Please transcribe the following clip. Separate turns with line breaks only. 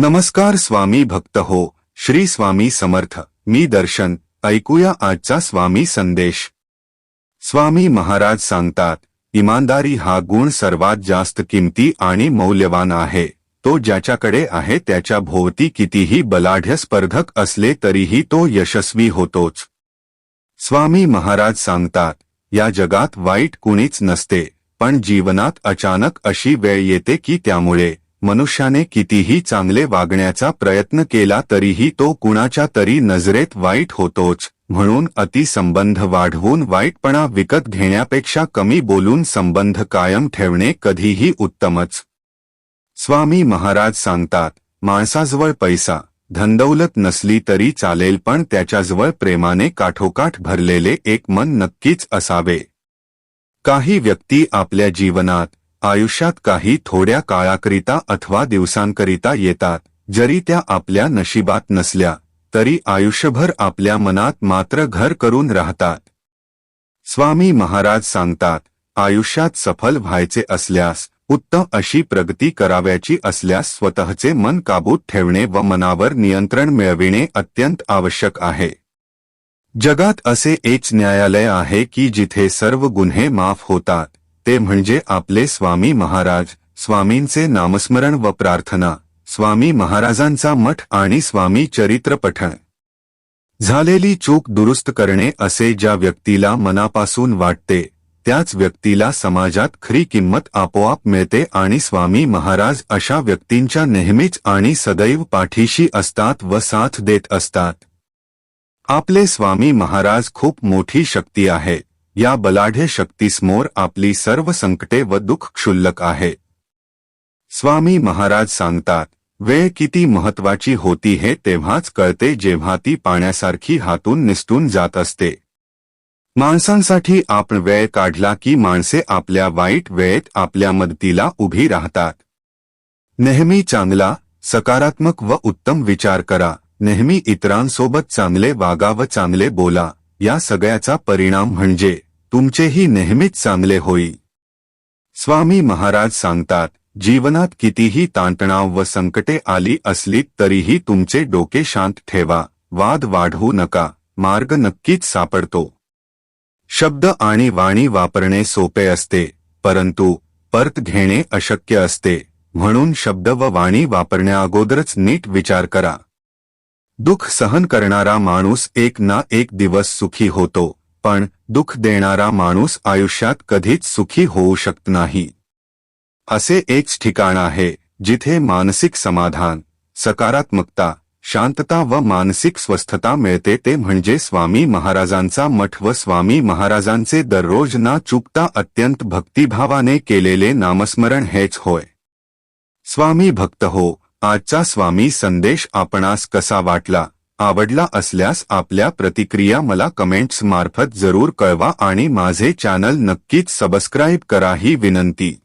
नमस्कार स्वामी भक्त हो श्री स्वामी समर्थ मी दर्शन ऐकूया आजचा स्वामी संदेश. स्वामी महाराज सांगतात इमानदारी हा गुण सर्वात जास्त किमती आणि मौल्यवान आहे तो ज्याच्याकडे आहे त्याच्या भोवती कितीही बलाढ्य स्पर्धक असले तरीही तो यशस्वी होतोच. स्वामी महाराज सांगतात या जगात वाईट कुणीच नसते पण जीवनात अचानक अशी वेळ येते की त्यामुळे मनुष्याने कितीही चांगले वागण्याचा प्रयत्न केला तरीही तो कुणाच्या तरी नजरेत वाईट होतोच म्हणून अतिसंबंध वाढवून वाईटपणा विकत घेण्यापेक्षा कमी बोलून संबंध कायम ठेवणे कधीही उत्तमच. स्वामी महाराज सांगतात माणसाजवळ पैसा धनदौलत नसली तरी चालेल पण त्याच्याजवळ प्रेमाने काठोकाठ भरलेले एक मन नक्कीच असावे. काही व्यक्ती आपल्या जीवनात आयुष्यात काही थोड्या काळाकरिता अथवा दिवसांकरिता येतात जरी त्या आपल्या नशिबात नसल्या तरी आयुष्यभर आपल्या मनात मात्र घर करून राहतात. स्वामी महाराज सांगतात आयुष्यात सफल व्हायचे असल्यास उत्तम अशी प्रगती कराव्याची असल्यास स्वतःचे मन काबूत ठेवणे व मनावर नियंत्रण मिळविणे अत्यंत आवश्यक आहे. जगात असे एक न्यायालय आहे की जिथे सर्व गुन्हे माफ होतात ते म्हणजे आपले स्वामी महाराज. स्वामींचे नामस्मरण व प्रार्थना. स्वामी महाराजांचा मठ आणि स्वामी चरित्र पठण झालेली चूक दुरुस्त करणे असे ज्या व्यक्तीला मनापासून वाटते त्याच व्यक्तीला समाजात खरी किंमत आपोआप मिळते आणि स्वामी महाराज अशा व्यक्तींच्या नेहमीच आणि सदैव पाठीशी असतात व साथ देत असतात. आपले स्वामी महाराज खूप मोठी शक्ती आहे या बलाढ्य शक्तीसमोर आपली सर्व संकटे व दुःख क्षुल्लक आहे. स्वामी महाराज सांगतात वेळ किती महत्वाची होती हे तेव्हाच कळते जेव्हा ती पाण्यासारखी हातून निसटून जात असते. माणसांसाठी आपण वेळ काढला की माणसे आपल्या वाईट वेळेत आपल्या मदतीला उभी राहतात. नेहमी चांगला सकारात्मक व उत्तम विचार करा. नेहमी इतरांसोबत चांगले वागा व चांगले बोला. या सगळ्याचा परिणाम म्हणजे तुमचेही नेहमीच चांगले होईल स्वामी महाराज सांगतात, जीवनात कितीही ताणतणाव व संकटे आली असली तरीही तुमचे डोके शांत ठेवा, वाद वाढवू नका, मार्ग नक्कीच सापडतो. शब्द आणि वाणी वापरणे सोपे असते, परंतु, परत घेणे अशक्य असते, म्हणून शब्द व वाणी वापरण्याअगोदरच नीट विचार करा. दुःख सहन करणारा माणूस एक ना एक दिवस सुखी होतो. पण दुःख देणारा माणूस आयुष्यात कधीच सुखी होऊ शकत नाही. असे एक ठिकाण आहे जिथे मानसिक समाधान सकारात्मकता शांतता व मानसिक स्वस्थता मिळते. ते म्हणजे स्वामी महाराजांचा मठ व स्वामी महाराजांचे दररोज ना चुकता अत्यंत भक्तिभावाने केलेले नामस्मरण हेच होय. स्वामी भक्त हो आजचा स्वामी संदेश आपणास कसा वाटला? आवडला असल्यास आपल्या प्रतिक्रिया मला कमेंट्स मार्फत जरूर कळवा आणि माझे चॅनल नक्कीच सबस्क्राईब करा ही विनंती.